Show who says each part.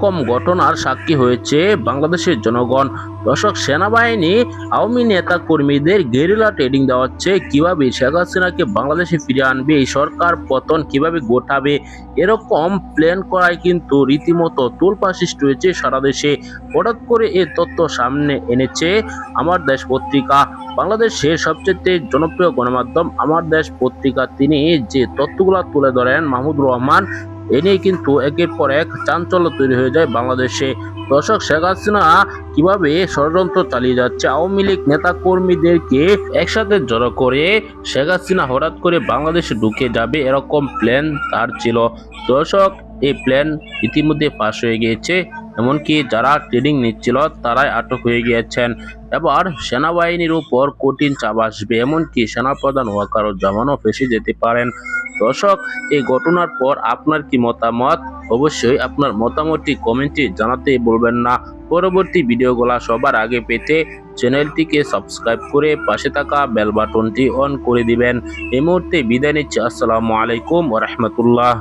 Speaker 1: কম ঘটনার সাক্ষী হয়েছে বাংলাদেশের জনগণ। দর্শক, সেনাবাহিনী, আওয়ামী নেতা কর্মীদের গেরিলা ট্রেডিং দেওয়াচ্ছে। কীভাবে শেখ হাসিনাকে বাংলাদেশে ফিরে আনবে? এই সরকার পতন কীভাবে গোটাবে এরকম প্ল্যান করায় কিন্তু রীতিমতো তোলপা সৃষ্টি হয়েছে সারা দেশে। হঠাৎ করে এ তথ্য সামনে এনেছে আমার দেশ পত্রিকা। বাংলাদেশের সবচেয়ে জনপ্রিয় গণমাধ্যম আমার দেশ পত্রিকা। তিনি যে তথ্যগুলো তুলে ধরেন, মাহমুদুর রহমান এ নিয়ে কিন্তু একের পর এক চাঞ্চল্য তৈরি হয়ে যায় বাংলাদেশে। দর্শক, শেখ হাসিনা কীভাবে ষড়যন্ত্র চালিয়ে যাচ্ছে, আওয়ামী লীগ নেতা কর্মীদেরকে একসাথে জড়ো করে শেখ হাসিনা হঠাৎ করে বাংলাদেশে ঢুকে যাবে এরকম প্ল্যান তার ছিল। দর্শক, এই প্ল্যান ইতিমধ্যে পাশ হয়ে গিয়েছে। এমনকি যারা ট্রেনিং নিচ্ছিল তারাই আটক হয়ে গিয়েছেন। এবার সেনাবাহিনীর উপর কঠিন চাপ আসবে, এমনকি সেনাপ্রধান ওয়াকারুজ্জামানও ফেসে যেতে পারেন। দর্শক, এই ঘটনার পর আপনার কি মতামত? অবশ্যই আপনার মতামতটি কমেন্টে জানাতে বলবেন না। পরবর্তী ভিডিওগুলো সবার আগে পেতে চ্যানেলটিকে সাবস্ক্রাইব করে পাশে থাকা বেল বাটনটি অন করে দিবেন। এই মুহূর্তে বিদায় নিচ্ছি। আসসালামু আলাইকুম ওরহমতুল্লাহ